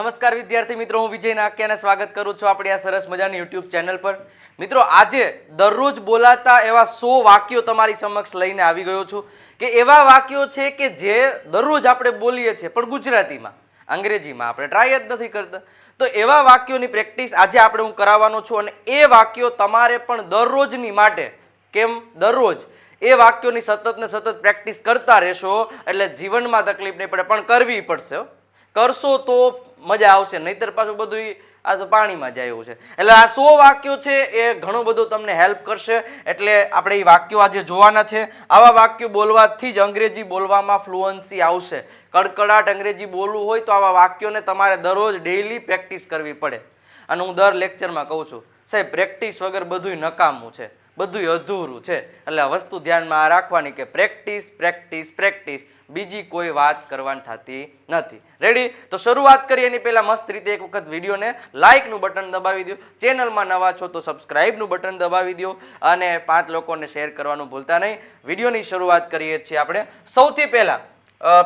નમસ્કાર વિદ્યાર્થી મિત્રો, હું વિજય નાક્યાને સ્વાગત કરું છું આપણી આ સરસ મજાની યુટ્યુબ ચેનલ પર. મિત્રો, આજે દરરોજ બોલાતા એવા સો વાક્યો તમારી સમક્ષ લઈને આવી ગયો છું કે એવા વાક્યો છે કે જે દરરોજ આપણે બોલીએ છીએ, પણ ગુજરાતીમાં, અંગ્રેજીમાં આપણે ટ્રાય જ નથી કરતા. તો એવા વાક્યોની પ્રેક્ટિસ આજે આપણે હું કરાવવાનો છું અને એ વાક્યો તમારે પણ દરરોજની માટે, કેમ? દરરોજ. એ વાક્યોની સતત ને સતત પ્રેક્ટિસ કરતા રહેશો, એટલે જીવનમાં તકલીફ નહીં પડે, પણ કરવી પડશે. કરશો તો મજા આવશે, નહીતર પાછું બધું આ તો પાણીમાં જાય એવું છે. એટલે આ સો વાક્યો છે એ ઘણું બધું તમને હેલ્પ કરશે. એટલે આપણે એ વાક્યો આજે જોવાના છે. આવા વાક્યો બોલવાથી જ અંગ્રેજી બોલવામાં ફ્લુઅન્સી આવશે. કડકડાટ અંગ્રેજી બોલવું હોય તો આવા વાક્યોને તમારે દરરોજ ડેઈલી પ્રેક્ટિસ કરવી પડે. અને હું દર લેક્ચરમાં કહું છું, સાહેબ પ્રેક્ટિસ વગર બધુંય નકામું છે. બધુંય અધૂરું છે. એટલે વસ્તુ ધ્યાનમાં રાખવાની કે પ્રેક્ટિસ પ્રેક્ટિસ પ્રેક્ટિસ. બીજી કોઈ વાત કરવાની થતી નથી. રેડી તો શરૂઆત કરીએ એની પહેલાં મસ્ત રીતે એક વખત વિડીયોને લાઇકનું બટન દબાવી દો ચેનલમાં નવા છો તો સબસ્ક્રાઇબનું બટન દબાવી દો અને પાંચ લોકોને શેર કરવાનું ભૂલતા નહીં. વિડીયોની શરૂઆત કરીએ છીએ આપણે. સૌથી પહેલાં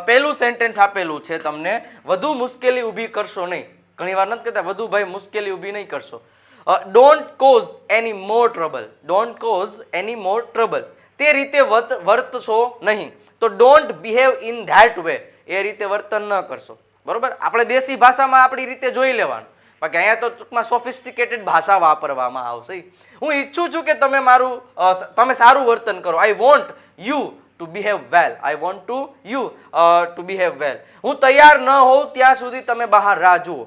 પહેલું સેન્ટેન્સ આપેલું છે તમને. વધુ મુશ્કેલી ઊભી કરશો નહીં. ઘણી વાર નથી કહેતા, વધુ ભાઈ મુશ્કેલી ઊભી નહીં કરશો. Don't cause any more trouble don't cause any more trouble તે રીતે વર્ત- વર્તશો નહીં. તો don't behave in that way એ રીતે વર્તન ન કરશો. બરોબર? આપણે દેશી ભાષામાં આપણી રીતે જોઈ લેવાનું. બાકી અહીંયા તો ટૂંકમાં સોફિસ્ટિકેટેડ ભાષા વાપરવામાં આવશે. હું ઈચ્છું છું કે તમે મારું તમે સારું વર્તન કરો. I want you to behave well I want to you to behave well હું તૈયાર ન હોઉં ત્યાં સુધી તમે બહાર રાહ જુઓ.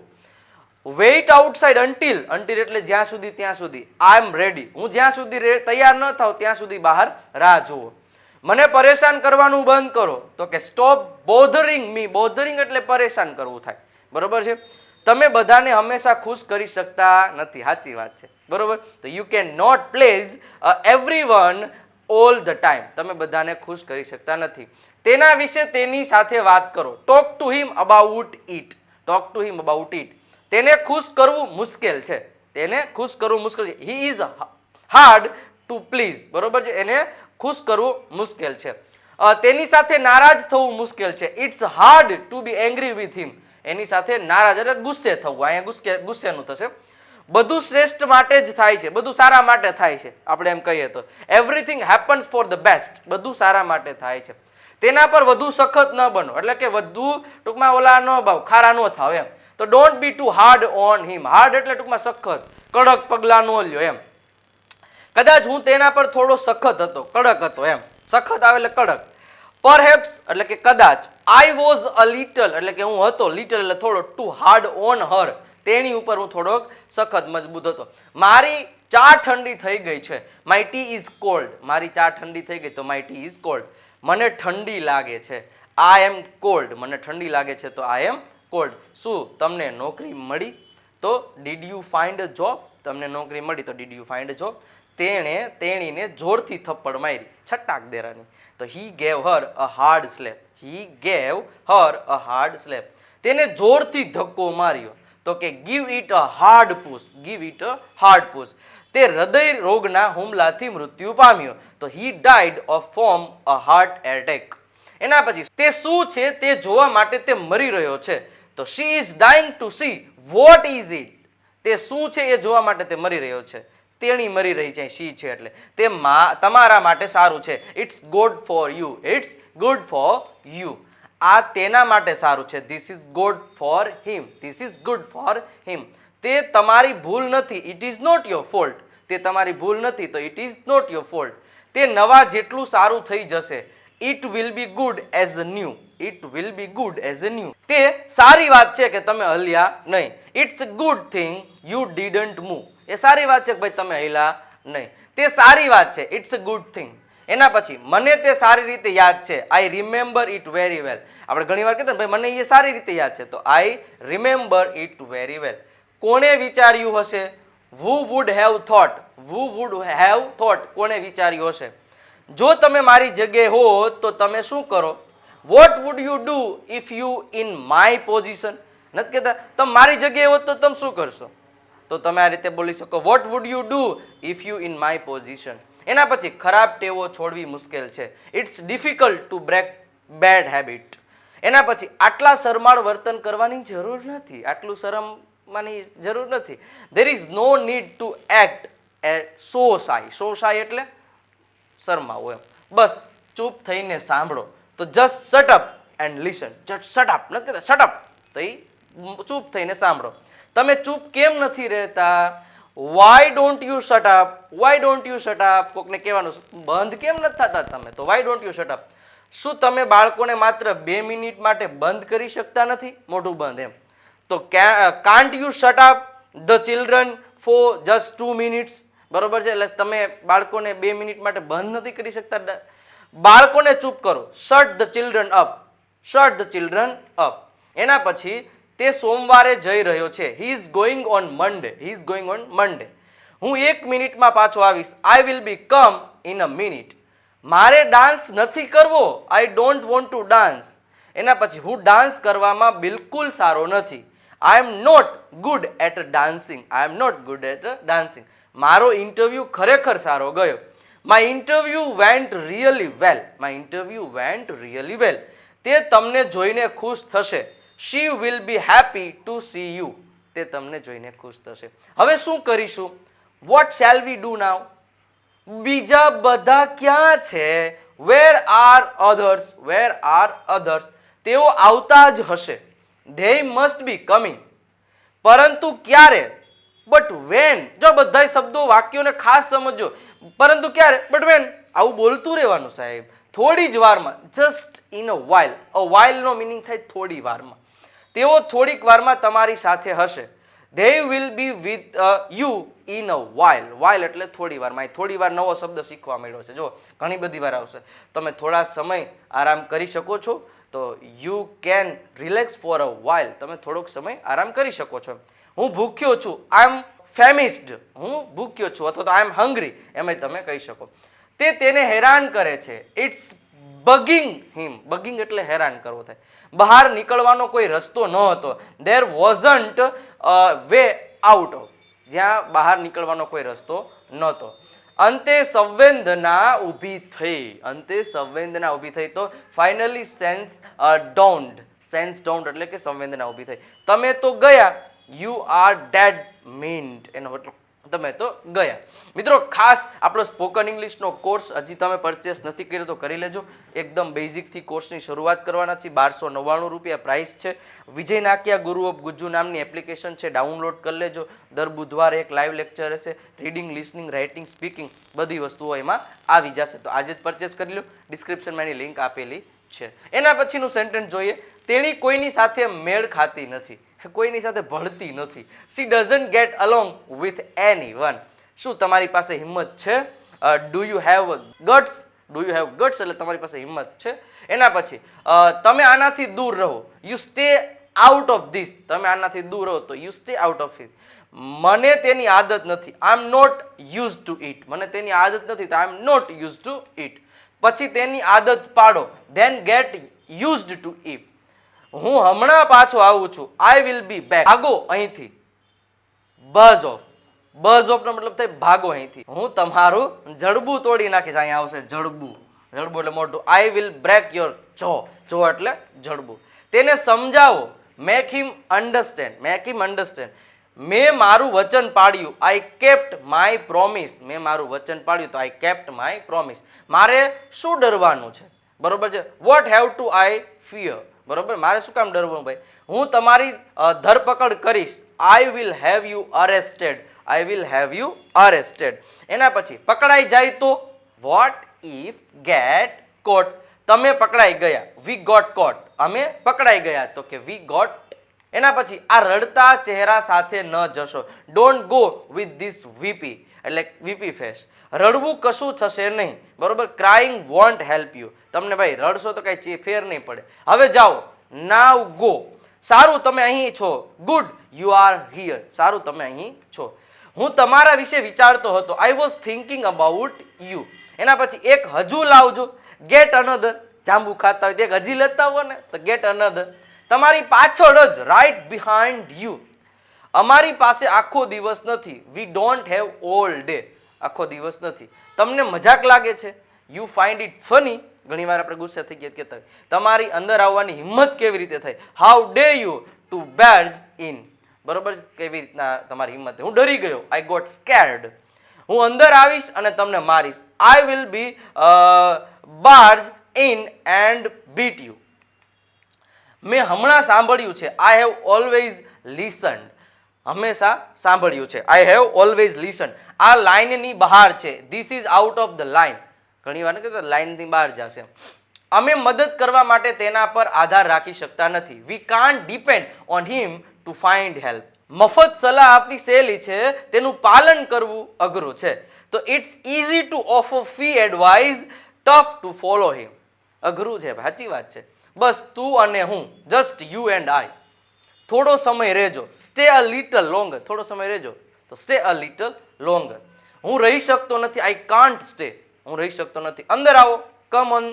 વેઇટ આઉટસાઇડ અન્ટિલ અન્ટિલ એટલે જ્યાં સુધી, ત્યાં સુધી. આઈ એમ રેડી હું જ્યાં સુધી તૈયાર ન થાવ ત્યાં સુધી બહાર રાહ જુઓ. મને પરેશાન કરવાનું બંધ કરો. તો કે સ્ટોપ બોધરિંગ મી બોધરિંગ એટલે પરેશાન કરવું થાય. બરોબર છે? તમે બધાને હંમેશા ખુશ કરી શકતા નથી. સાચી વાત છે. બરોબર? તો you can not please every one all the time તમે બધાને ખુશ કરી શકતા નથી. તેના વિશે તેની સાથે વાત કરો. Talk to him about it talk to him about it તેને ખુશ કરવું મુશ્કેલ છે. તેને ખુશ કરવું મુશ્કેલ છે. He is hard to please બરોબર છે? એને ખુશ કરવું મુશ્કેલ છે. તેની સાથે નારાજ થવું મુશ્કેલ છે. It's hard to be angry with him એની સાથે નારાજ એટલે ગુસ્સે થવું. અહીંયા ગુસ્સે ગુસ્સેનું થશે. બધું શ્રેષ્ઠ માટે જ થાય છે. બધું સારા માટે થાય છે. આપણે એમ કહીએ તો. Everything happens for the best બધું સારા માટે થાય છે. તેના પર વધુ સખત ન બનો. એટલે કે વધુ ટૂંકમાં ઓલા ન ભાવ ખારા ન થાવ એમ. તો don't be too hard on him hard એટલે ટૂંકમાં સખત. કડક પગલાં ન લ્યો, એમ. કદાચ હું તેના પર થોડો સખત હતો, કડક હતો, એમ. સખત આવે એટલે કડક. પરહેપ્સ એટલે કે કદાચ. આઈ વોઝ અ લિટલ એટલે કે હું હતો લિટલ એટલે થોડો ટુ હાર્ડ ઓન હર તેની ઉપર હું થોડોક સખત મજબૂત હતો. મારી ચા ઠંડી થઈ ગઈ છે. માય ટી ઇઝ કોલ્ડ મારી ચા ઠંડી થઈ ગઈ, તો માય ટી ઇઝ કોલ્ડ મને ઠંડી લાગે છે. આઈ એમ કોલ્ડ મને ઠંડી લાગે છે, તો આઈ એમ કોલ્ડ શું તમને નોકરી મળી? તો ડીડ યુ ફાઇન્ડ જોબ તમને નોકરી મળી તો ડીડ યુ ફાઇન્ડ જોબ તેણે તેણીને જોરથી થપ્પડ મારી છટ્ટાક દેરાની. તો he gave her a hard slap he gave her a hard slap તેને જોરથી ધક્કો માર્યો. તો કે give it a hard push give it a hard push તે હૃદય રોગના હુમલાથી મૃત્યુ પામ્યો. તો he died of from a heart attack એના પછી, તે શું છે તે જોવા માટે તે મરી રહ્યો છે. તો she is dying to see what is it તે શું છે એ જોવા માટે તે મરી રહ્યો છે. તેણી મરી રહી છે શી છે એટલે. તે તમારા માટે સારું છે. It's good for you it's good for you આ તેના માટે સારું છે. This is good for him this is good for him તે તમારી ભૂલ નથી. It is not your fault તે તમારી ભૂલ નથી, તો it is not your fault તે નવા જેટલું સારું થઈ જશે. It will be good as new it will be good as a new તે સારી વાત છે કે તમે હલ્યા નહીં. It's good thing you didn't move એ સારી વાત છે કે ભાઈ તમે હલ્યા નહીં. તે સારી વાત છે. ઇટ્સ અ ગુડ થિંગ એના પછી, મને તે સારી રીતે યાદ છે. I remember it very well આપણે ઘણી વાર કહેતા ભાઈ, મને એ સારી રીતે યાદ છે. તો I remember it very well કોણે વિચાર્યું હશે? Who would have thought who would have thought કોણે વિચાર્યું હશે? જો તમે મારી જગ્યાએ હો, તો તમે શું કરો? What would you do if you in my position નથી કહેતા, તમે મારી જગ્યાએ હોત તો તમે શું કરશો? તો તમે આ રીતે બોલી શકો what would you do if you in my position એના પછી ખરાબ ટેવો છોડવી મુશ્કેલ છે. It's difficult to break bad habit એના પછી આટલા શરમાળ વર્તન કરવાની જરૂર નથી. આટલું શરમવાની જરૂર નથી. There is no need to act shy so shy એટલે શરમાવો એમ. બસ, ચૂપ થઈને સાંભળો. તો just shut up and listen just shut up નથી કહેતા શટ અપ તો એ ચૂપ થઈને સાંભળો. તમે ચૂપ કેમ નથી રહેતા? Why don't you shut up why don't you shut up કોકને કહેવાનું બંધ કેમ નથી થતા તમે? તો why don't you shut up શું તમે બાળકોને માત્ર બે મિનિટ માટે બંધ કરી શકતા નથી? મોઢું બંધ એમ. તો can't you shut up the children for just two minutes બરોબર છે? એટલે તમે બાળકોને બે મિનિટ માટે બંધ નથી કરી શકતા? બાળકોને ચૂપ કરો. Shut the children up shut the children up એના પછી તે સોમવારે જઈ રહ્યો છે. He is going on Monday he is going on Monday હું એક મિનિટમાં પાછો આવીશ. I will be come in a minute મારે ડાન્સ નથી કરવો. I don't want to dance એના પછી હું ડાન્સ કરવામાં બિલકુલ સારો નથી. I am not good at dancing I am not good at dancing મારો ઇન્ટરવ્યૂ ખરેખર સારો ગયો. My interview went really well my interview went really well તે તમને જોઈને ખુશ થશે. She will be happy to see you તે તમને જોઈને ખુશ થશે. હવે શું કરીશું? What shall we do now બીજા બધા ક્યાં છે? Where are others where are others તેઓ આવતા જ હશે. ધે મસ્ટ બી કમિંગ પરંતુ ક્યારે? બટ વેન જો બધા શબ્દો, વાક્યોને ખાસ સમજો. પરંતુ ક્યારે? બટ વેન આવું બોલતું રહેવાનું સાહેબ. થોડી જ વારમાં just in a while a વાઇલનો meaning થાય થોડી વારમાં. તેઓ થોડીક વારમાં તમારી સાથે હશે. They will be with you in a while while એટલે થોડી વારમાં. થોડી વાર નવો શબ્દ શીખવા મળ્યો છે. જો, ઘણી બધી વાર આવશે. તમે થોડા સમય આરામ કરી શકો છો. તો you can relax for a while તમે થોડોક સમય આરામ કરી શકો છો. હું ભૂખ્યો છું. આઈ એમ ફેમિસ્ડ હું ભૂખ્યો છું અથવા તો આઈ એમ હંગ્રી એમ તમે કહી શકો. તે તેને હેરાન કરે છે. ઇટ્સ બગિંગ હિમ બગિંગ એટલે હેરાન કરવો થાય. બહાર નીકળવાનો કોઈ રસ્તો ન હતો. દેર વોઝન્ટ વે આઉટ જ્યાં બહાર નીકળવાનો કોઈ રસ્તો નહોતો. અંતે સંવેદના ઊભી થઈ. અંતે સંવેદના ઊભી થઈ તો finally sense dawned sense dawned એટલે કે સંવેદના ઊભી થઈ. તમે તો ગયા. યુ આર ડેડ મીન્ટ એનો મતલબ તમે તો ગયા. મિત્રો, ખાસ આપણો સ્પોકન ઇંગ્લિશનો કોર્સ હજી તમે પરચેસ નથી કર્યો તો કરી લેજો. એકદમ બેઝિકથી કોર્સની શરૂઆત કરવાના છે બારસો નવ્વાણું રૂપિયા પ્રાઇસ છે. વિજય નાકિયા ગુરુ ઓફ ગુજ્જુ નામની એપ્લિકેશન છે. ડાઉનલોડ કરી લેજો. દર બુધવારે એક લાઈવ લેક્ચર હશે. રીડિંગ લિસનિંગ રાઇટિંગ સ્પીકિંગ બધી વસ્તુઓ એમાં આવી જશે. તો આજે જ પરચેસ કરી લો. ડિસ્ક્રિપ્શનમાં એની લિંક આપેલી છે. એના પછીનું સેન્ટેન્સ જોઈએ. તેણી કોઈની સાથે મેળ ખાતી નથી. કોઈની સાથે ભળતી નથી. She doesn't get along with anyone શું તમારી પાસે હિંમત છે? Do you have guts do you have guts એટલે તમારી પાસે હિંમત છે. એના પછી તમે આનાથી દૂર રહો. You stay out of this તમે આનાથી દૂર રહો તો you stay out of it મને તેની આદત નથી. I am not use to it મને તેની આદત નથી, તો I am not use to it પછી તેની આદત પાડો. Then get used to it હું હમણાં પાછો આવું છું. આઈ વિલ બી બેક ભાગો અહીંથી. બઝ ઓફ બઝ ઓફનો મતલબ થાય ભાગો અહીંથી. હું તમારું જડબું તોડી નાખીશ. અહીંયા આવશે જડબું. જડબું એટલે મોટું આઈ વિલ બ્રેક યોર જો જો એટલે જડબું. તેને સમજાવો. Make him understand make him understand મેં મારું વચન પાડ્યું. આઈ કેપ્ટ માય પ્રોમિસ મેં મારું વચન પાડ્યું તો આઈ કેપ્ટ માય પ્રોમિસ મારે શું ડરવાનું છે? બરોબર છે? What have to I fear બરોબર? મારે શું કામ ડરવું ભાઈ? હું તમારી ધરપકડ કરીશ. I will have you arrested I will have you arrested એના પછી, પકડાઈ જાય તો? વોટ ઇફ ગેટ કોટ તમે પકડાઈ ગયા. વી ગોટ કોટ અમે પકડાઈ ગયા તો કે વી ગોટ એના પછી આ રડતા ચહેરા સાથે ન જશો. Don't go with this weepy એટલે વીપી ફેસ રડવું કશું થશે નહીં. બરોબર? ક્રાઇંગ વોન્ટ હેલ્પ યુ તમને ભાઈ રડશો તો કાંઈ ફેર નહીં પડે. હવે જાઓ. નાવ ગો સારું, તમે અહીં છો. ગુડ યુ આર હિયર સારું, તમે અહીં છો. હું તમારા વિશે વિચારતો હતો. I was thinking about you એના પછી એક હજુ લાવજો. ગેટ અનધર જાંબુ ખાતા હોય એક હજી લેતા હો ને. તો ગેટ અનધર તમારી પાછળ જ રાઈટ બિહાઇન્ડ યુ અમારી પાસે આખો દિવસ નથી. We don't have all day આખો દિવસ નથી. તમને મજાક લાગે છે? યુ ફાઇન્ડ ઇટ ફની ઘણીવાર આપણે ગુસ્સે થઈ ગયા કહેતા તમારી અંદર આવવાની હિંમત કેવી રીતે થઈ? How dare you to barge in બરોબર છે? કેવી રીતના તમારી હિંમત હું ડરી ગયો. આઈ ગોટ સ્કેર્ડ હું અંદર આવીશ અને તમને મારીશ. I will be barge in and beat you મેં હમણાં સાંભળ્યું છે. આઈ હેવ ઓલવેઝ લિસન્ડ હંમેશા સાંભળ્યું છે. આઈ હેવ ઓલવેઝ લિસન આ લાઇનની બહાર છે. This is out of the line ઘણી વાર કે લાઇનની બહાર જશે. અમે મદદ કરવા માટે તેના પર આધાર રાખી શકતા નથી. We can't depend on him to find help મફત સલાહ આપવી સહેલી છે. તેનું પાલન કરવું અઘરું છે. તો it's easy to offer free advice tough to follow him અઘરું છે સાચી વાત છે. બસ તું અને હું જસ્ટ યુ એન્ડ આઈ થોડો સમય રહેજો. સ્ટે અ લિટલ લોંગર થોડો સમય રહેજો. તો સ્ટે અ લિટલ લોંગર હું રહી શકતો નથી. આઈ કાન્ટ સ્ટે હું રહી શકતો નથી. અંદર આવો. કમ ઓન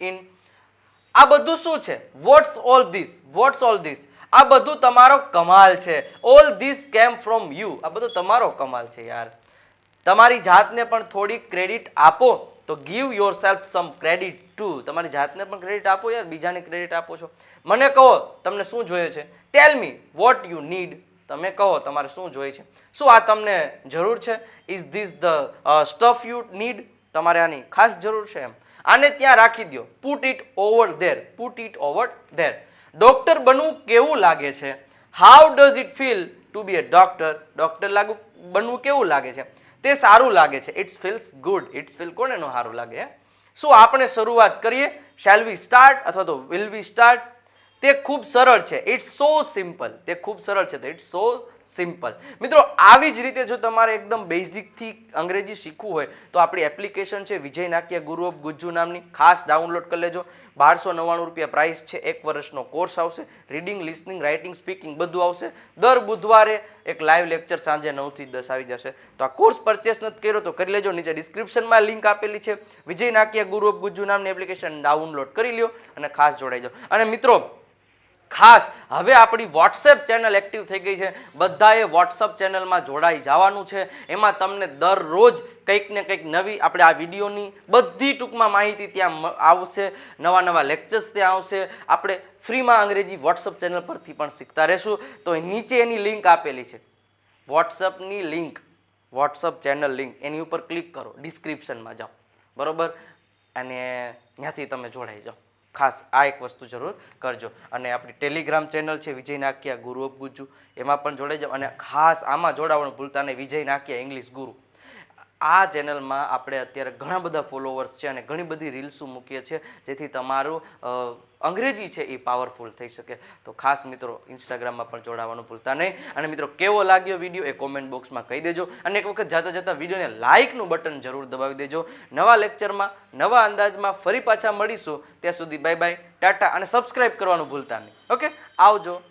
ઇન આ બધું શું છે? What's all this what's all this આ બધું તમારો કમાલ છે. All this came from you આ બધું તમારો કમાલ છે યાર. તમારી જાતને પણ થોડી ક્રેડિટ આપો. તો give yourself some credit to તમારી જાતને પણ ક્રેડિટ આપો યાર, બીજાને ક્રેડિટ આપો છો. મને કહો, તમને શું જોઈએ છે? Tell me what you need તમે કહો, તમારે શું જોઈએ છે? શું આ તમને જરૂર છે? Is this the stuff you need તમારે આની ખાસ જરૂર છે એમ. આને ત્યાં રાખી દો put it over there put it over there doctor બનવું કેવું લાગે છે? How does it feel to be a doctor doctor લાગુ, બનવું કેવું લાગે છે? તે સારું લાગે છે. It's feels good it's feel કોને નો સારું લાગે? શું આપણે શરૂઆત કરીએ? શેલ વી સ્ટાર્ટ અથવા તો વિલ વી સ્ટાર્ટ તે ખૂબ સરળ છે. ઇટ્સ સો સિમ્પલ તે ખૂબ સરળ છે. તો ઇટ્સ સો સિમ્પલ મિત્રો, આવી જ રીતે જો તમારે એકદમ બેઝિકથી અંગ્રેજી શીખવું હોય, તો આપણી એપ્લિકેશન છે વિજય નાક્ય ગુરુ ઓફ ગુજ્જુ નામની. ખાસ ડાઉનલોડ કરી લેજો. બારસો નવ્વાણું રૂપિયા પ્રાઇસ છે. એક વર્ષનો કોર્સ આવશે. રીડિંગ લિસનિંગ રાઇટિંગ સ્પીકિંગ બધું આવશે. દર બુધવારે એક લાઈવ લેક્ચર સાંજે નવથી દસ આવી જશે. તો આ કોર્સ પરચેસ નથી કર્યો, તો કરી લેજો. નીચે ડિસ્ક્રિપ્શનમાં લિંક આપેલી છે. વિજય નાક્યા ગુરુ ઓફ ગુજ્જુ નામની એપ્લિકેશન ડાઉનલોડ કરી લ્યો અને ખાસ જોડાઈ જાઓ. અને મિત્રો ખાસ હવે આપણી વોટ્સએપ ચેનલ એક્ટિવ થઈ ગઈ છે. બધાએ વોટ્સઅપ ચેનલમાં જોડાઈ જવાનું છે. એમાં તમને દરરોજ કંઈક ને કંઈક નવી આપણે આ વિડીયોની બધી ટૂંકમાં માહિતી ત્યાં આવશે. નવા નવા લેક્ચર્સ ત્યાં આવશે. આપણે ફ્રીમાં અંગ્રેજી વોટ્સઅપ ચેનલ પરથી પણ શીખતા રહેશું. તો નીચે એની લિંક આપેલી છે. વોટ્સઅપની લિંક વોટ્સઅપ ચેનલ લિંક એની ઉપર ક્લિક કરો. ડિસ્ક્રિપ્શનમાં જાઓ. બરોબર? અને ત્યાંથી તમે જોડાઈ જાઓ. ખાસ આ એક વસ્તુ જરૂર કરજો. અને આપણી ટેલિગ્રામ ચેનલ છે વિજય નાકિયા ગુરુ ઓફ ગુજુ એમાં પણ જોડાઈ જાઓ. અને ખાસ આમાં જોડાવાનું ભૂલતા નહીં. વિજય નાકિયા ઇંગ્લિશ ગુરુ. આ ચેનલમાં આપણે અત્યારે ઘણા બધા ફોલોવર્સ છે અને ઘણી બધી રીલ્સો મૂકીએ છીએ, જેથી તમારું અંગ્રેજી છે એ પાવરફુલ થઈ શકે. તો ખાસ મિત્રો ઇન્સ્ટાગ્રામમાં પણ જોડાવાનું ભૂલતા નહીં. અને મિત્રો, કેવો લાગ્યો વીડિયો એ કોમેન્ટ બોક્સમાં કહી દેજો. અને એક વખત જાતા જતા વિડીયોને લાઇકનું બટન જરૂર દબાવી દેજો. નવા લેક્ચરમાં નવા અંદાજમાં ફરી પાછા મળીશું. ત્યાં સુધી બાય બાય ટાટા, અને સબસ્ક્રાઈબ કરવાનું ભૂલતા નહીં. ઓકે આવજો.